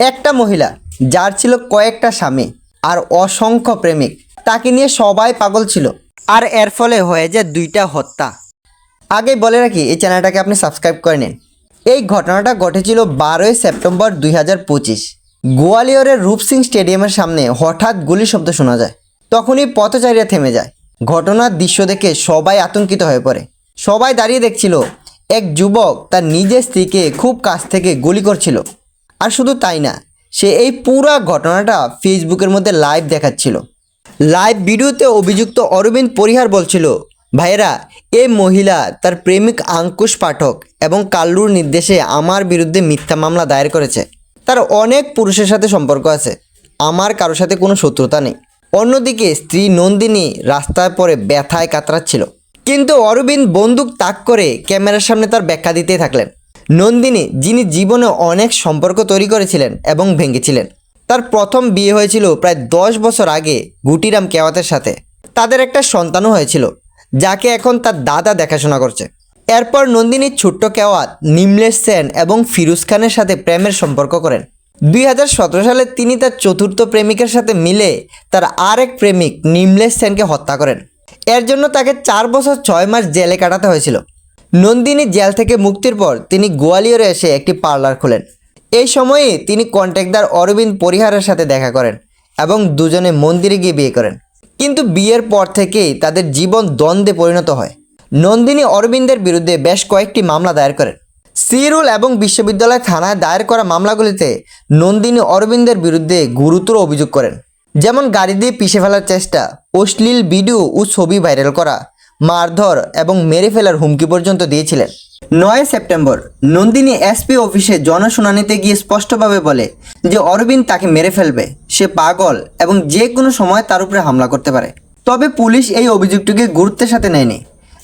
একটা মহিলা, যার ছিল কয়েকটা স্বামী আর অসংখ্য প্রেমিক, তাকে নিয়ে সবাই পাগল ছিল। আর এর ফলে হয়ে যায় দুইটা হত্যা। আগে বলে রাখি, এই চ্যানেলটাকে আপনি সাবস্ক্রাইব করে নিন। এই ঘটনাটা ঘটেছিল বারোই সেপ্টেম্বর দুই হাজার পঁচিশ। গোয়ালিয়রের রূপসিং স্টেডিয়ামের সামনে হঠাৎ গুলি শব্দ শোনা যায়। তখনই পথচারীরা থেমে যায়। ঘটনার দৃশ্য দেখে সবাই আতঙ্কিত হয়ে পড়ে। সবাই দাঁড়িয়ে দেখছিল, এক যুবক তার নিজের স্ত্রীকে খুব কাছ থেকে গুলি করছিল। আর শুধু তাই না, সে এই পুরা ঘটনাটা ফেসবুকের মধ্যে লাইভ দেখাচ্ছিল। লাইভ ভিডিওতে অভিযুক্ত অরবিন্দ পরিহার বলছিল, ভাইয়েরা এই মহিলা তার প্রেমিক আঙ্কুশ পাঠক এবং কাল্লুর নির্দেশে আমার বিরুদ্ধে মিথ্যা মামলা দায়ের করেছে। তার অনেক পুরুষের সাথে সম্পর্ক আছে। আমার কারোর সাথে কোনো শত্রুতা নেই। অন্যদিকে স্ত্রী নন্দিনী রাস্তায় পরে ব্যথায় কাতরাচ্ছিল। কিন্তু অরবিন্দ বন্দুক তাক করে ক্যামেরার সামনে তার ব্যাখ্যা দিতেই থাকলেন। নন্দিনী, যিনি জীবনে অনেক সম্পর্ক তৈরি করেছিলেন এবং ভেঙেছিলেন। তার প্রথম বিয়ে হয়েছিল প্রায় দশ বছর আগে গুটিরাম কেওয়াতের সাথে। তাদের একটা সন্তানও হয়েছিল, যাকে এখন তার দাদা দেখাশোনা করছে। এরপর নন্দিনীর ছোট্ট কেওয়াত নিমলেশ সেন এবং ফিরোজ খানের সাথে প্রেমের সম্পর্ক করেন। দুই হাজার সতেরো সালে তিনি তার চতুর্থ প্রেমিকের সাথে মিলে তার আরেক প্রেমিক নিমলেশ সেনকে হত্যা করেন। এর জন্য তাকে চার বছর ছয় মাস জেলে কাটাতে হয়েছিল। নন্দিনী জেল থেকে মুক্তির পর তিনি গোয়ালিয়রে এসে একটি পার্লার খোলেন। এই সময়ে তিনি কন্ট্রাক্টর অরবিন্দ পরিহারের সাথে দেখা করেন এবং দুজনে মন্দিরে গিয়ে বিয়ে করেন। কিন্তু বিয়ের পর থেকেই তাদের জীবন দ্বন্দ্বে পরিণত হয়। নন্দিনী অরবিন্দের বিরুদ্ধে বেশ কয়েকটি মামলা দায়ের করেন। সিরুল এবং বিশ্ববিদ্যালয় থানায় দায়ের করা মামলাগুলিতে নন্দিনী অরবিন্দের বিরুদ্ধে গুরুতর অভিযোগ করেন। যেমন গাড়ি দিয়ে পিষে ফেলার চেষ্টা, অশ্লীল ভিডিও ও ছবি ভাইরাল করা মারধর এবং মেরে ফেলার হুমকি পর্যন্ত দিয়েছিলেন। নয় সেপ্টেম্বর, নন্দিনী এসপি অফিসে জনশুনানিতে গিয়ে স্পষ্টভাবে বলে যে অরবিন্দ তাকে মেরে ফেলবে, সে পাগল এবং যে কোনো সময় তার উপরে হামলা করতে পারে। তবে পুলিশ এই অভিযোগটিকে গুরুত্বের সাথে নেয়নি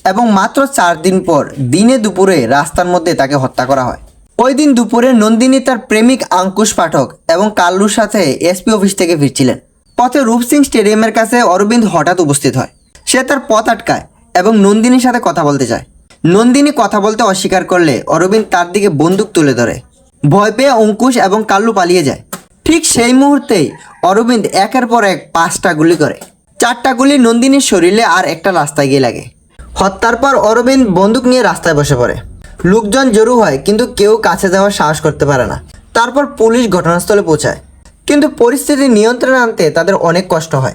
এবং মাত্র চার দিন পর দিনে দুপুরে রাস্তার মধ্যে তাকে হত্যা করা হয়। ওই দিন দুপুরে নন্দিনী তার প্রেমিক আঙ্কুশ পাঠক এবং কাল্লুর সাথে এসপি অফিস থেকে ফিরছিলেন। পথে রূপসিং স্টেডিয়ামের কাছে অরবিন্দ হঠাৎ উপস্থিত হয়। সে তার পথ আটকায় এবং নন্দিনীর সাথে কথা বলতে চায়। নন্দিনী কথা বলতে অস্বীকার করলে অরবিন্দ তার দিকে বন্দুক তুলে ধরে। ভয় পেয়ে অঙ্কুশ এবং কাল্লু পালিয়ে যায়। ঠিক সেই মুহূর্তেই অরবিন্দ একের পর এক পাঁচটা গুলি করে। চারটা গুলি নন্দিনীর শরীরে আর একটা রাস্তায় গিয়ে লাগে। হত্যার পর অরবিন্দ বন্দুক নিয়ে রাস্তায় বসে পড়ে। লোকজন জড়ো হয়, কিন্তু কেউ কাছে যাওয়ার সাহস করতে পারে না। তারপর পুলিশ ঘটনাস্থলে পৌঁছায়। কিন্তু পরিস্থিতি নিয়ন্ত্রণে আনতে তাদের অনেক কষ্ট হয়।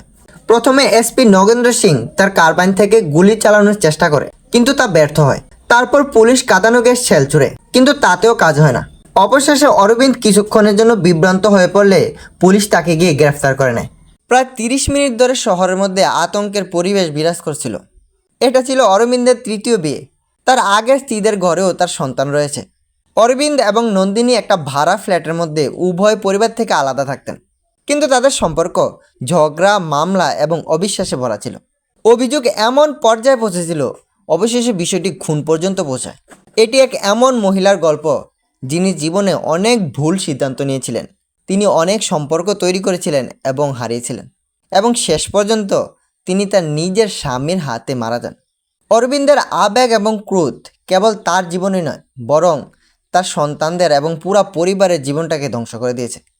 প্রথমে এসপি নগেন্দ্র সিং তার কারবাইন থেকে গুলি চালানোর চেষ্টা করে, কিন্তু তা ব্যর্থ হয়। তারপর পুলিশ কাঁদানো গ্যাস ছেল ছুড়ে কিন্তু তাতেও কাজ হয় না। অবশেষে অরবিন্দ কিছুক্ষণের জন্য বিভ্রান্ত হয়ে পড়লে পুলিশ তাকে গিয়ে গ্রেফতার করে নেয়। প্রায় তিরিশ মিনিট ধরে শহরের মধ্যে আতঙ্কের পরিবেশ বিরাজ করছিল। এটা ছিল অরবিন্দের তৃতীয় বিয়ে। তার আগের স্ত্রীদের ঘরেও তার সন্তান রয়েছে। অরবিন্দ এবং নন্দিনী একটা ভাড়া ফ্ল্যাটের মধ্যে উভয় পরিবার থেকে আলাদা থাকতেন। কিন্তু তাদের সম্পর্ক, ঝগড়া, মামলা এবং অবিশ্বাসে ভরা ছিল। অভিযোগ এমন পর্যায়ে পৌঁছেছিল, অবশেষে বিষয়টি খুন পর্যন্ত পৌঁছায়। এটি এক এমন মহিলার গল্প, যিনি জীবনে অনেক ভুল সিদ্ধান্ত নিয়েছিলেন। তিনি অনেক সম্পর্ক তৈরি করেছিলেন এবং হারিয়েছিলেন। এবং শেষ পর্যন্ত তিনি তার নিজের স্বামীর হাতে মারা যান। অরবিন্দের আবেগ এবং ক্রোধ কেবল তার জীবনই নয়, বরং তার সন্তানদের এবং পুরা পরিবারের জীবনটাকে ধ্বংস করে দিয়েছে।